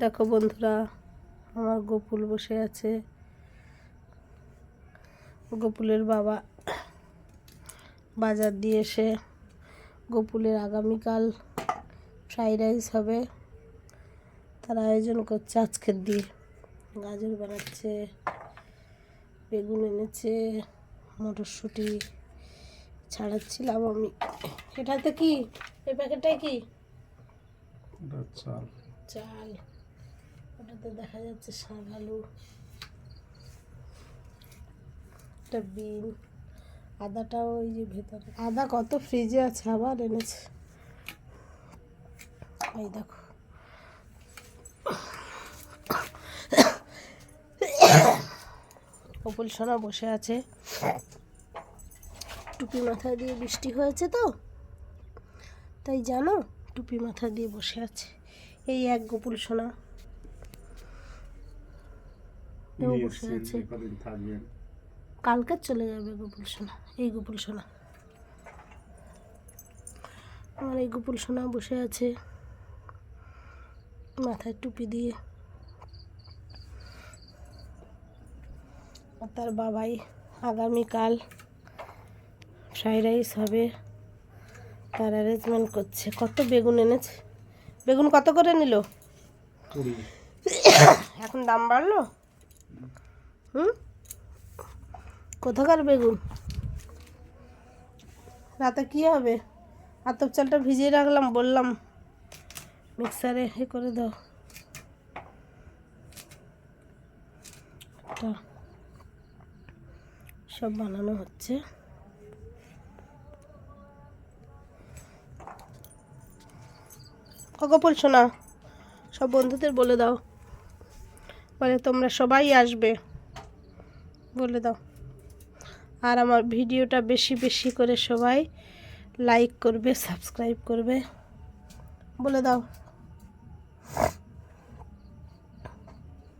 দেখো বন্ধুরা আমার গোপুল বসে আছে। গোপুলের বাবা বাজার দিয়ে এসে গোপুলের আগামীকাল ফ্রাইড রাইস হবে। তার আয়োজন করছে আজকের দিয়ে। গাজর বানাচ্ছে বেগুন এনেছে মটরশুঁটি ছাড়াচ্ছিলাম আমি। এটাতে কি? এই প্যাকেটটাই কি? চাল। চাল। ওটাতে দেখা যাচ্ছে শাক আলু, একটা বিন, আদাটাও ওই যে ভেতরে। আদা কত ফ্রিজে আছে, আবার এনেছে। এই দেখো। কপুল সোনা বসে আছে। টুপি মাথা দিয়ে বৃষ্টি হয়েছে তো? তাই জানো, টুপি মাথা দিয়ে বসে আছে। এই এক গোপুল সোনা। ও বসে আছে। কালকে চলে যাবে গোপুল সোনা এই গোপুল সোনা আমার এই গোপুল সোনা বসে আছে মাথায় টুপি দিয়ে। তার বাবাই আগামীকাল ফ্রাইড রাইস হবে তার অ্যারেঞ্জমেন্ট করছে। কত বেগুন এনেছে? বেগুন কত করে নিল? এখন দাম বাড়লো? হুম? কোথাকার বেগুন? রাতে কি হবে? আতপ চালটা ভিজিয়ে রাখলাম, বললাম মিক্সারে এ করে দাও। সব বানানো হচ্ছে। কখন শোনা সব বন্ধুদের বলে দাও। বলে তোমরা সবাই আসবে। বলে দাও। আর আমার ভিডিওটা বেশি বেশি করে সবাই লাইক করবে সাবস্ক্রাইব করবে। বলে দাও।